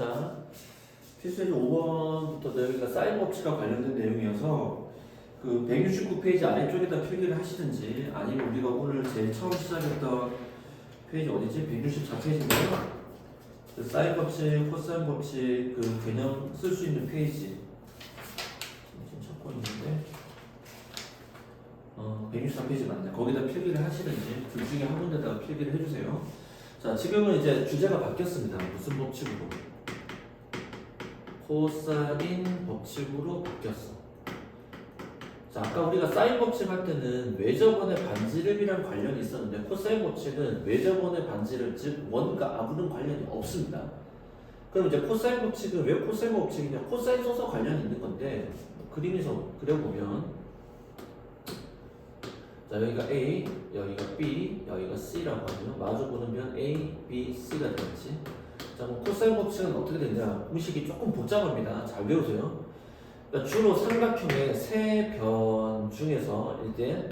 자, 필수의 5번부터 여기가 사인 법칙과 관련된 내용이어서 그 169페이지 아래쪽에다 필기를 하시든지 아니면 우리가 오늘 제일 처음 시작했던 페이지 어디지? 164페이지인가요? 그 사인 법칙, 코사인 법칙 그 개념 쓸 수 있는 페이지 지금 찾고 있는데 어, 164페이지 맞네. 거기다 필기를 하시든지 둘 중에 한 군데다가 필기를 해주세요. 자, 지금은 이제 주제가 바뀌었습니다. 무슨 법칙으로? 코사인 법칙으로 바뀌었어. 자, 아까 우리가 사인 법칙 할 때는 외접원의 반지름이랑 관련이 있었는데 코사인 법칙은 외접원의 반지름, 즉 원과 아무런 관련이 없습니다. 그럼 이제 코사인 법칙은 왜 코사인 법칙이냐? 코사인 써서 관련이 있는 건데 그림에서 그려보면 자 여기가 A, 여기가 B, 여기가 C라고 하면 마주 보는 변 A, B, C가 되겠지. 자 그럼 코사인 법칙은 어떻게 되냐? 공식이 조금 복잡합니다. 잘 배우세요. 그러니까 주로 삼각형의 세 변 중에서 일단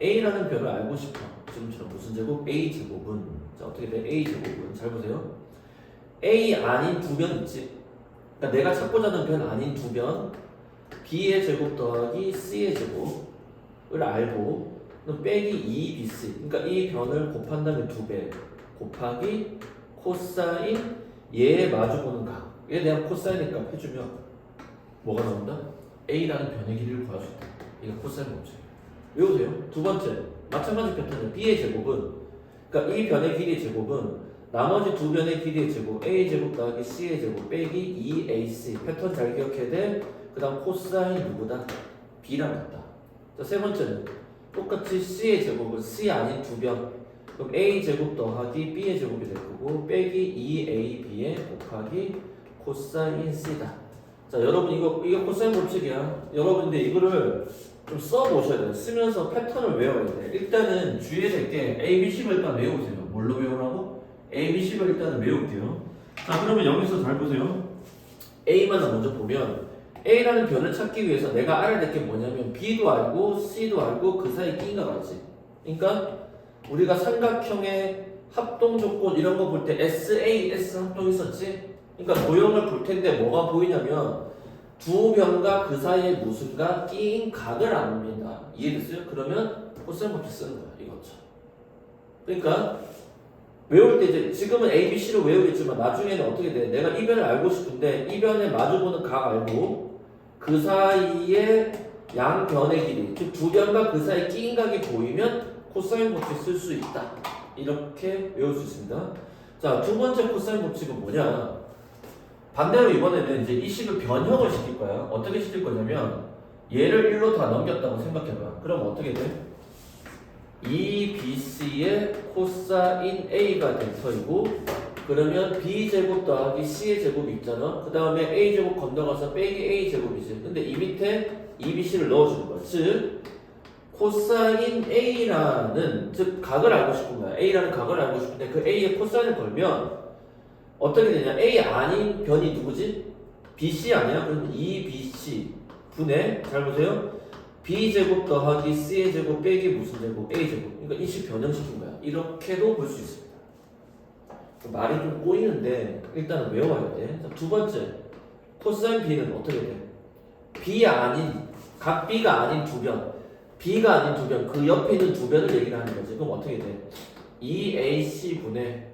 A라는 변을 알고 싶어. 지금처럼 무슨 제곱? A 제곱은 자 어떻게 돼? A 제곱은 잘 보세요. A 아닌 두 변 있지. 그러니까 내가 찾고자 하는 변 아닌 두 변, B의 제곱 더하기 C의 제곱을 알고 그럼 빼기 2bc 그러니까 이 변을 곱한다면 두배 곱하기 코사인 얘에 마주보는 각에 대한 코사인의 값 해주면 뭐가 나온다? a라는 변의 길이를 구할 수 있다. 이게 코사인 법칙이에요 외우세요. 두 번째 마찬가지 패턴은 b의 제곱은. 그러니까 이 변의 길이의 제곱은 나머지 두 변의 길이의 제곱 a 제곱 더하기 c의 제곱 빼기 2ac 패턴 잘 기억해야 돼 그 다음 코사인 누구다? b랑 같다. 자 세 번째는 똑같이 c의 제곱은 c 아닌 두 변. 그럼 a 제곱 더하기 b의 제곱이 될 거고 빼기 2ab에 곱하기 코사인 c다. 자 여러분 이거 이거 코사인 법칙이야. 여러분 근데 이거를 좀 써보셔야 돼요. 쓰면서 패턴을 외워야 돼. 일단은 주의해야 될 게 a, b, 10을 일단 외우세요. 뭘로 외우라고? a, b, 10을 일단은 외울게요. 자 그러면 여기서 잘 보세요. a만 먼저 보면 A라는 변을 찾기 위해서 내가 알아야 될 게 뭐냐면 B도 알고 C도 알고 그 사이 끼인가 맞지? 그러니까 우리가 삼각형의 합동 조건 이런 거 볼 때 SAS 합동 있었지? 그러니까 도형을 볼 텐데 뭐가 보이냐면 두 변과 그 사이에 무슨가 끼인 각을 압니다. 이해됐어요? 그러면 코사인 법칙 쓰는 거야 이거죠. 그러니까 외울 때 이제 지금은 A, B, C를 외우겠지만 나중에는 어떻게 돼? 내가 이 변을 알고 싶은데 이 변에 마주보는 각 알고 그 사이에 양 변의 길이, 즉 두 변과 그 사이 끼인 각이 보이면 코사인 법칙 쓸 수 있다. 이렇게 외울 수 있습니다. 자, 두 번째 코사인 법칙은 뭐냐? 반대로 이번에는 이제 이 식을 변형을 시킬 거야. 어떻게 시킬 거냐면 얘를 1로 다 넘겼다고 생각해봐. 그럼 어떻게 돼? 2bc의 코사인 a가 될 터이고 그러면 b 제곱 더하기 c의 제곱이 있잖아. 그 다음에 a 제곱 건너가서 빼기 a 제곱이지. 근데 이 밑에 2bc를 넣어주는 거야. 즉 코사인 a라는 즉 각을 알고 싶은 거야. a라는 각을 알고 싶은데 그 a의 코사인을 걸면 어떻게 되냐? a 아닌 변이 누구지? bc 아니야? 그럼 2bc 분의 잘 보세요. b제곱 더하기 c의 제곱 빼기 무슨 제곱 a제곱 그러니까 이식 변형시킨 거야 이렇게도 볼 수 있습니다 말이 좀 꼬이는데 일단은 외워야 돼 두 번째 코사인 b는 어떻게 돼? b 아닌 각 b가 아닌 두 변 b가 아닌 두 변 그 옆에 있는 두 변을 얘기를 하는 거지 그럼 어떻게 돼? 2ac 분의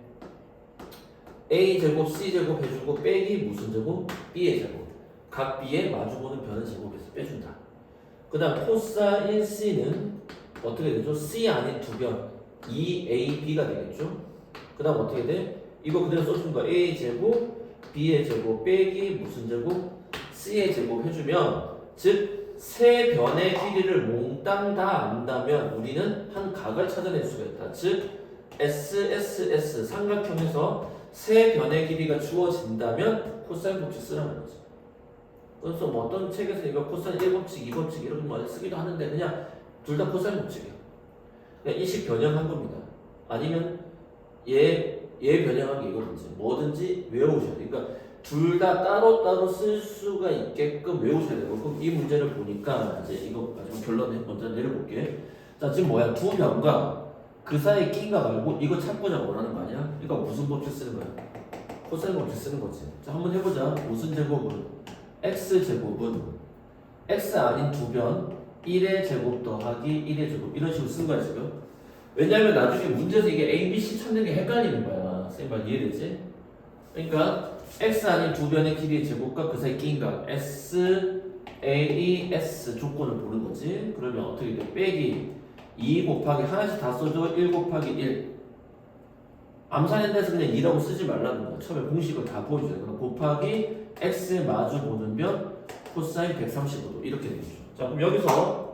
a제곱 c제곱 해주고 빼기 무슨 제곱? b의 제곱 각 b에 마주보는 변의 제곱에서 빼준다 그 다음 코사인 C는 어떻게 되죠? C 아닌 두 변 2AB가 되겠죠? 그 다음 어떻게 돼? 이거 그대로 써준 거 A 제곱 B의 제곱 빼기 무슨 제곱? C의 제곱 해주면 즉 세 변의 길이를 몽땅 다 안다면 우리는 한 각을 찾아낼 수가 있다. 즉 SSS 삼각형에서 세 변의 길이가 주어진다면 코사인 법칙 쓰라는 거죠. 그래서 뭐 어떤 책에서 이거 코사인 1법칙, 2법칙 이런 거 쓰기도 하는데 그냥 둘 다 코사인 법칙이에요. 그냥 이식 변형한 겁니다. 아니면 얘, 얘 변형한 게 이거든지 뭐든지 외우셔야 돼요. 그러니까 둘 다 따로따로 쓸 수가 있게끔 외우셔야 돼요. 그럼 이 문제를 보니까 이제 이거 마지막 결론에 먼저 내려볼게. 자, 지금 뭐야? 두 변과 그 사이에 낀가 말고 이거 찾고자 원하는 거 아니야? 이거 무슨 법칙 쓰는 거야? 코사인 법칙 쓰는 거지. 자, 한번 해보자. 무슨 제곱은? x 제곱은 x 아닌 두 변 1의 제곱 더하기 1의 제곱 이런 식으로 쓴 거야 지금. 왜냐면 나중에 문제에서 이게 a, b, c 찾는 게 헷갈리는 거야. 쌤말 이해되지? 그러니까 x 아닌 두 변의 길이의 제곱과 그 사이 끼인 값 s, a, s 조건을 보는 거지. 그러면 어떻게 돼? 빼기 2 곱하기 하나씩 다 써줘? 1 곱하기 1 암산인데서 그냥 2라고 쓰지 말라는 거야. 처음에 공식을 다 보여줘요. 그럼 곱하기 x에 마주 보는 변 코사인 135도 이렇게 되겠죠. 자 그럼 여기서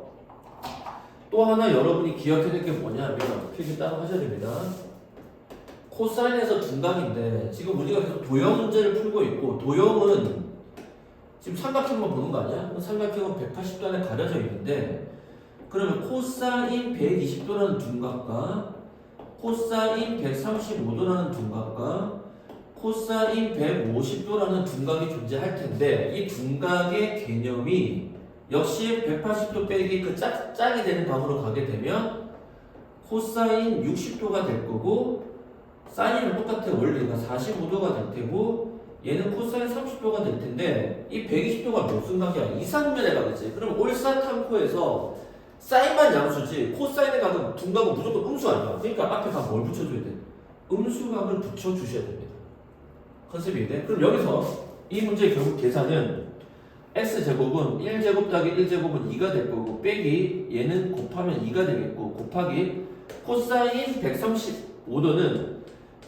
또 하나 여러분이 기억해야 될 게 뭐냐면 필기 따로 하셔야 됩니다 코사인에서 둔각인데 지금 우리가 계속 도형 문제를 풀고 있고 도형은 지금 삼각형만 보는 거 아니야? 삼각형은 180도 안에 가려져 있는데 그러면 코사인 120도라는 둔각과 코사인 135도라는 둔각과 코사인 150도라는 둔각이 존재할 텐데 이 둔각의 개념이 역시 180도 빼기 그 짝, 짝이 되는 값으로 가게 되면 코사인 60도가 될 거고 사인은 똑같아 원리가 45도가 될 테고 얘는 코사인 30도가 될 텐데 이 120도가 무슨 각이야? 이상면에 가겠지 그럼 올사탄코에서 사인만 양수지 코사인의 각은 둔각은 무조건 음수 아니야 그러니까 앞에 각 뭘 붙여줘야 돼? 음수각을 붙여주셔야 됩니다 컨셉이 이해 그럼 여기서 이 문제의 결국 계산은 x제곱은 1제곱 더하기 1제곱은 2가 될 거고 빼기 얘는 곱하면 2가 되겠고 곱하기 코사인 135도는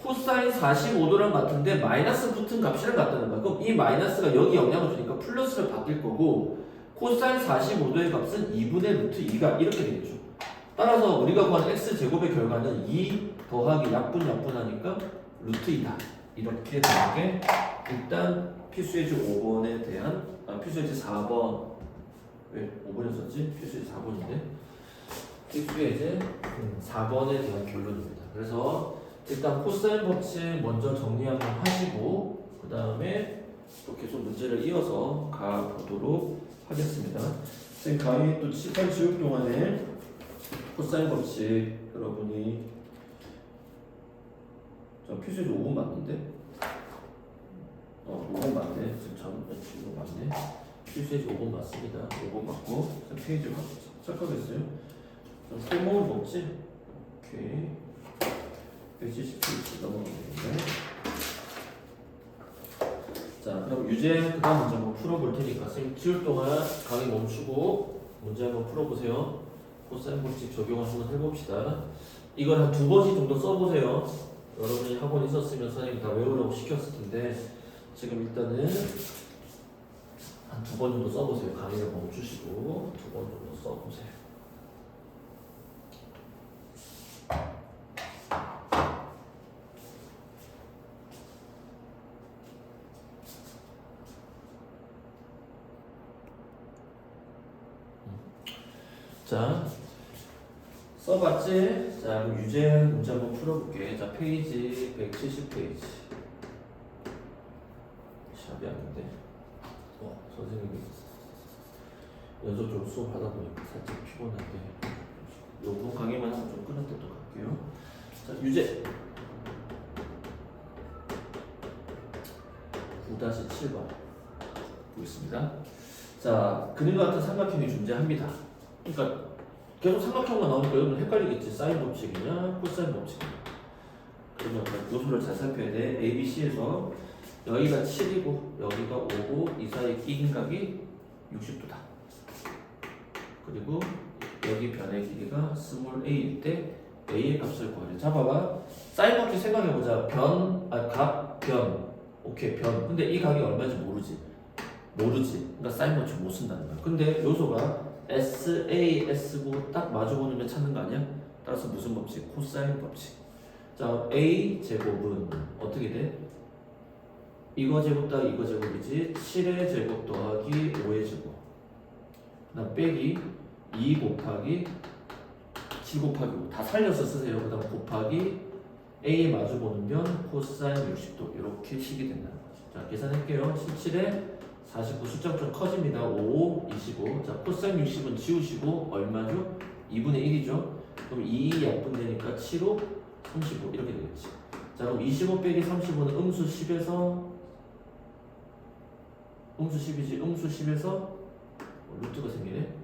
코사인 45도랑 같은데 마이너스 붙은 값이랑 같다는 거야 그럼 이 마이너스가 여기 영향을 주니까 플러스로 바뀔 거고 코사인 45도의 값은 2분의 루트 2가 이렇게 되겠죠. 따라서 우리가 구한 x제곱의 결과는 2 더하기 약분 약분하니까 루트 2다. 이렇게 되는 게 일단 필수예제 5번에 대한 아, 필수예제 4번 왜 5번에 썼지? 필수예제 4번인데 필수예제 4번에 대한 결론입니다. 그래서 일단 코사인 법칙 먼저 정리 한번 하시고 그 다음에 또 계속 문제를 이어서 가보도록 하겠습니다. 선생님 강의 또 시간 지울 동안에 코사인 법칙 여러분이 저 필수제 5번 맞는데? 어 5번 맞네. 지금 전 지금 맞네. 필수제 5번 맞습니다. 5번 맞고 자, 페이지 착각했어요. 세모를 먹지? 오케이. 170페이지 넘어가겠는데. 자, 그럼 유제 그 다음 문제 한번 풀어볼 테니까 선생님 지울 동안 강의 멈추고 문제 한번 풀어보세요. 코사인 법칙 적용을 한번 해봅시다. 이걸 한 두 번씩 정도 써보세요. 여러분이 학원 있었으면 선생님이 다 외우려고 시켰을 텐데 지금 일단은 한 두 번 정도 써보세요. 강의를 멈추시고 두 번 정도 써보세요. 자, 써봤지? 자, 그럼 유제 문제 한번 풀어볼게. 자, 페이지 170페이지. 샵이 아닌데. 어, 선생님이 연속적으로 수업 하다 보니까 살짝 피곤한데. 요번 강의만 하면 좀 끊을 때도 갈게요. 자, 유제. 9-7번. 보겠습니다. 자, 그림과 같은 삼각형이 존재합니다. 그러니까 계속 삼각형만 나오니까 여러분 헷갈리겠지. 사인 법칙이냐, 코사인 법칙이냐. 그러면 요소를 잘 살펴야 돼. A, B, C에서 여기가 7이고 여기가 5고 이 사이 끼인 각이 60도다. 그리고 여기 변의 길이가 스몰 a일 때 a의 값을 구하래. 잡아봐. 사인 법칙 생각해보자. 변, 아, 값, 변. 오케이, 변. 근데 이 각이 얼마인지 모르지. 모르지. 그러니까 사인 법칙 못 쓴다는 거야. 근데 요소가 S, A, S고 딱 마주보는 면 찾는 거 아니야? 따라서 무슨 법칙? 코사인 법칙. 자, A 제곱은 어떻게 돼? 이거 제곱 더하기 이거 제곱이지 7의 제곱 더하기 5의 제곱 그다음 빼기 2 곱하기 7 곱하기 5 다 살려서 쓰세요 그 다음 곱하기 A에 마주보는 면 코사인 60도 이렇게 식이 된다는 거죠 자 계산할게요 17에 49 숫자가 좀 커집니다. 5, 25. 자, 코사인 60은 지우시고 얼마죠? 2분의 1이죠. 그럼 2 약분되니까 7호 35 이렇게 되겠지. 자 그럼 25 빼기 35는 음수 10에서 음수 10이지 음수 10에서 어, 루트가 생기네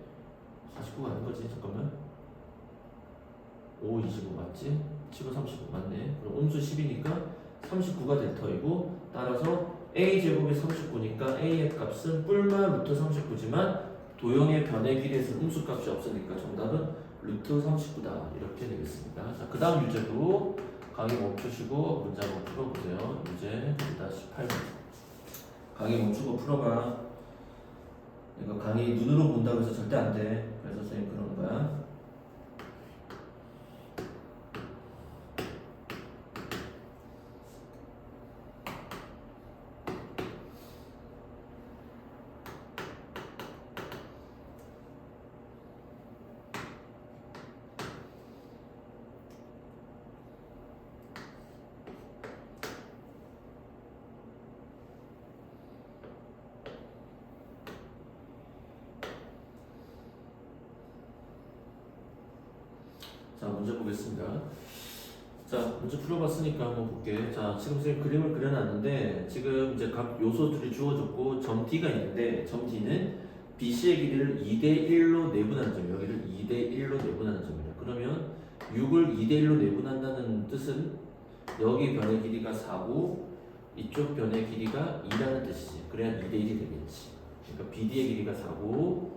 49가 아닌 거지 잠깐만 5 25 맞지? 7호 39 맞네 그럼 음수 10이니까 39가 될 터이고 따라서 a 제곱이 39니까 a의 값은 뿔만 루트 39지만 도형의 변의 길이에서 음수 값이 없으니까 정답은 루트 39다. 이렇게 되겠습니다. 자 그 다음 유제도 강의 멈추시고 문제 한번 풀어보세요. 유제 18번. 강의 멈추고 풀어봐. 이거 강의 눈으로 본다고 해서 절대 안 돼. 그래서 선생님 그러는 거야 자 문제 보겠습니다. 자 문제 풀어봤으니까 한번 볼게. 자 지금 선생님 그림을 그려놨는데 지금 이제 각 요소들이 주어졌고 점 D가 있는데 점 D는 BC의 길이를 2대 1로 내분하는 점 여기를 2대 1로 내분하는 점이다. 그러면 6을 2대 1로 내분한다는 뜻은 여기 변의 길이가 4고 이쪽 변의 길이가 2라는 뜻이지. 그래야 2대 1이 되겠지. 그러니까 BD의 길이가 4고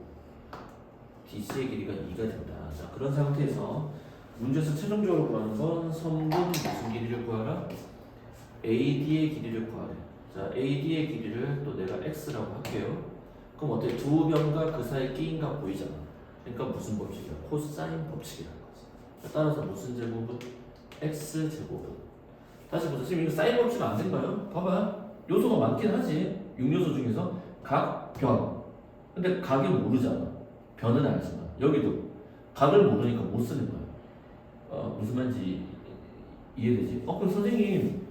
DC의 길이가 2가 된다. 자 그런 상태에서 문제에서 최종적으로 구하는 건 선분 무슨 길이를 구하라? AD의 길이를 구하래. 자, AD의 길이를 또 내가 X라고 할게요. 그럼 어때? 두 변과 그 사이 끼인 값 보이잖아. 그러니까 무슨 법칙이야? 코사인 법칙이라는 거지. 자, 따라서 무슨 제곱은? X 제곱은. 다시 보세요. 지금 이거 사인 법칙 안 된가요? 봐봐. 요소가 많긴 하지. 6요소 중에서 각, 변. 근데 각이 모르잖아. 변은 알지만. 여기도 각을 모르니까 못 쓰는 거야. 어, 무슨 말인지 이해되지? 어, 그럼 선생님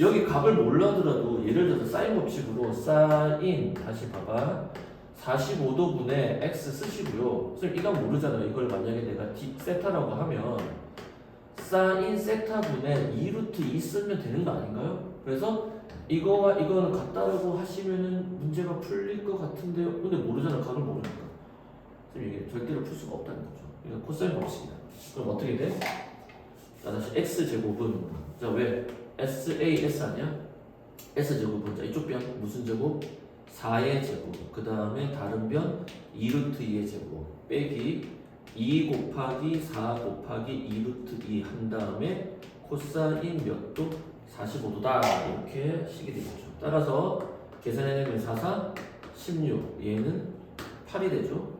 여기 값을 몰라더라도 예를 들어서 사인 법칙으로 사인 다시 봐봐. 45도분의 x 쓰시고요. 선생님 이건 모르잖아요. 이걸 만약에 내가 d 세타라고 하면 사인 세타분의 2루트 2 쓰면 되는 거 아닌가요? 그래서 이거와 이거는 같다라고 하시면은 문제가 풀릴 것 같은데요. 근데 모르잖아 각을 모르니까. 선생님 이게 절대로 풀 수가 없다는 거죠. 이거 코사인 법칙이다 그럼 어떻게 돼? 자 다시 x 제곱은 자 왜 SAS 아니야? S 제곱은 자 이쪽 변 무슨 제곱? 4의 제곱 그 다음에 다른 변 2루트 2의 제곱 빼기 2 곱하기 4 곱하기 2루트 2 한 다음에 코사인 몇 도? 45도다 이렇게 식이 되겠죠 따라서 계산해내면 4, 4, 16 얘는 8이 되죠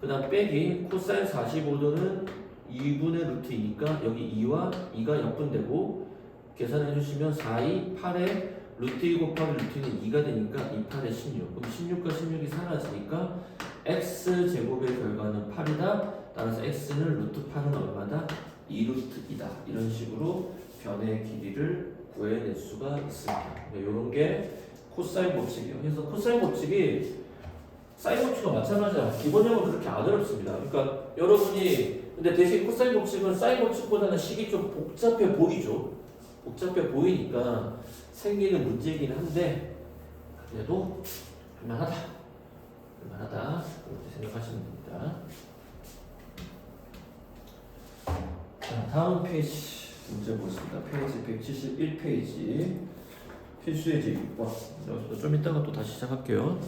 그 다음 빼기 코사인 45도는 2분의 루트 2니까 여기 2와 2가 약분되고 계산해 주시면 4, 2, 8에 루트 2 곱하기 루트 2는 2가 되니까 2, 8에 16 그럼 16과 16이 사라지니까 x 제곱의 결과는 8이다 따라서 x는 루트 8은 얼마다? 2루트 2다 이런 식으로 변의 길이를 구해낼 수가 있습니다 이런 게 코사인 법칙이에요 그래서 코사인 법칙이 사인 법칙과 마찬가지야. 기본적으로 그렇게 안 어렵습니다. 그러니까 여러분이 근데 대신 코사인 법칙은 사인 법칙보다는 식이 좀 복잡해 보이죠. 복잡해 보이니까 생기는 문제이긴 한데 그래도 할만하다. 할만하다. 그렇게 생각하시면 됩니다. 자, 다음 페이지 문제 보겠습니다. 페이지 171페이지 필수의 제 6번. 좀 이따가 또 다시 시작할게요.